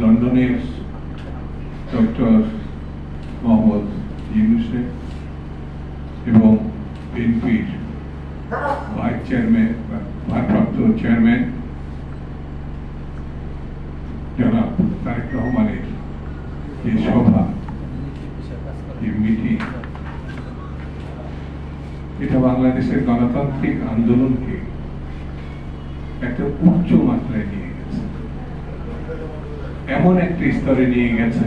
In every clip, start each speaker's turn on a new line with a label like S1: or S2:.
S1: লন্ডনের ডক্টর মোহাম্মদ ইউনুসেফ এবং বিএনপির ভাইস চেয়ারম্যান ভারপ্রাপ্ত চেয়ারম্যান জনাব তারেক রহমানের যে সভা, যে মিটিং এটা বাংলাদেশের গণতান্ত্রিক আন্দোলনকে একটা উচ্চ মাত্রায় নিয়ে এমন একটি স্তরে নিয়ে গেছে,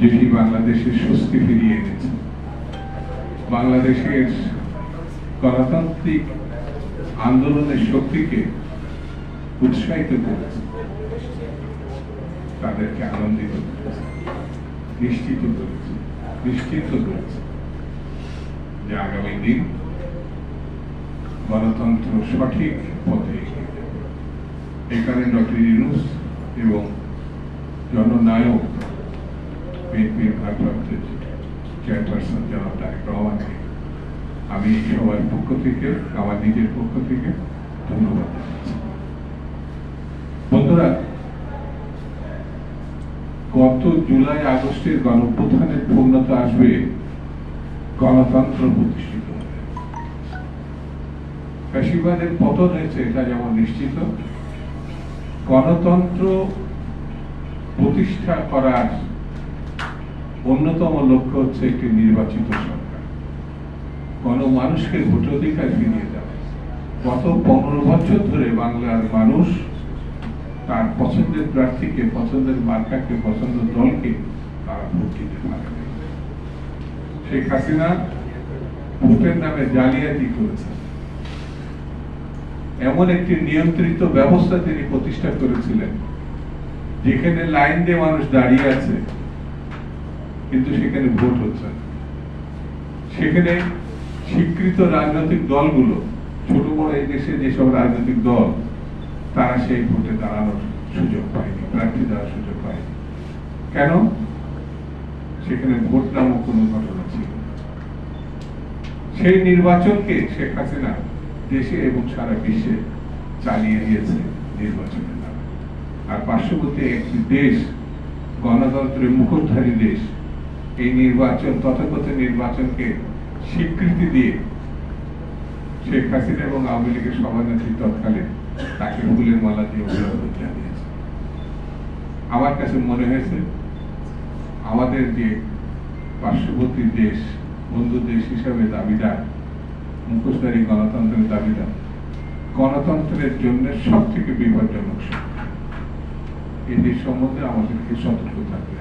S1: যেটি বাংলাদেশের স্বস্তি ফিরিয়ে এনেছে। বাংলাদেশের গণতান্ত্রিক আন্দোলনের শক্তিকে উৎসাহিত করেছে। তাদেরকে আনন্দিত নিশ্চিত করেছে নিশ্চিত করেছে যে আগামী দিন গণতন্ত্র সঠিক পথে যাবে। এখানে ডক্টর ইউনুস এবং জননায়ক বিএনপির ভারপ্রাপ্ত চেয়ারপারসন জনাব তারেক আমি সবার পক্ষ থেকে, আমার নিজের পক্ষ থেকে ধন্যবাদ। বন্ধুরা, গত জুলাই আগস্টের গণঅভ্যুত্থানের পূর্ণতা আসবে গণতন্ত্র প্রতিষ্ঠিত হবে ফ্যাসিবাদের পতন হয়েছে, এটা যেমন নিশ্চিত। গণতন্ত্র প্রতিষ্ঠা করার অন্যতম লক্ষ্য হচ্ছে একটি নির্বাচিত সরকার। গণমানুষকে ভোটাধিকার ফিরিয়ে দেওয়া। গত পনেরো বছর ধরে বাংলার মানুষ তার পছন্দের প্রার্থীকে, পছন্দের মার্কাকে পছন্দের দলকে তারা ভোট দিতে পারে শেখ হাসিনা ভোটের নামে জালিয়াতি করেছেন। এমন একটি নিয়ন্ত্রিত ব্যবস্থা তিনি প্রতিষ্ঠা করেছিলেন, যেখানে লাইন দিয়ে মানুষ দাঁড়িয়ে আছে। কিন্তু সেখানে ভোট হচ্ছে সেখানে স্বীকৃত রাজনৈতিক দলগুলো, ছোট বড় এই দেশে যেসব রাজনৈতিক দল, তারা সেই ভোটে দাঁড়ানোর সুযোগ পায়নি, প্রার্থী দেওয়ার সুযোগ পায়নি। কেন? সেখানে ভোট নামক কোনো ঘটনা ছিল সেই নির্বাচনকে শেখ হাসিনা দেশে এবং সারা বিশ্বে চালিয়ে দিয়েছে নির্বাচনের নামে। আর পার্শ্ববর্তী একটি দেশ, গণতন্ত্রের মুখোশধারী দেশ এই নির্বাচন, তথাকথিত নির্বাচনকে স্বীকৃতি দিয়ে শেখ হাসিনা এবং আওয়ামী লীগের সভানেত্রী তৎকালে তাকে ফুলের মালা দিয়ে অভিনন্দন জানিয়েছে। আমার কাছে মনে হয়েছে, আমাদের যে পার্শ্ববর্তী দেশ, বন্ধু দেশ হিসাবে দাবিদার, মুখোশধারী গণতন্ত্রের দাবিদার, গণতন্ত্রের জন্য সব থেকে বিপজ্জনক এই দেশ সম্বন্ধে আমাদেরকে সতর্ক থাকতে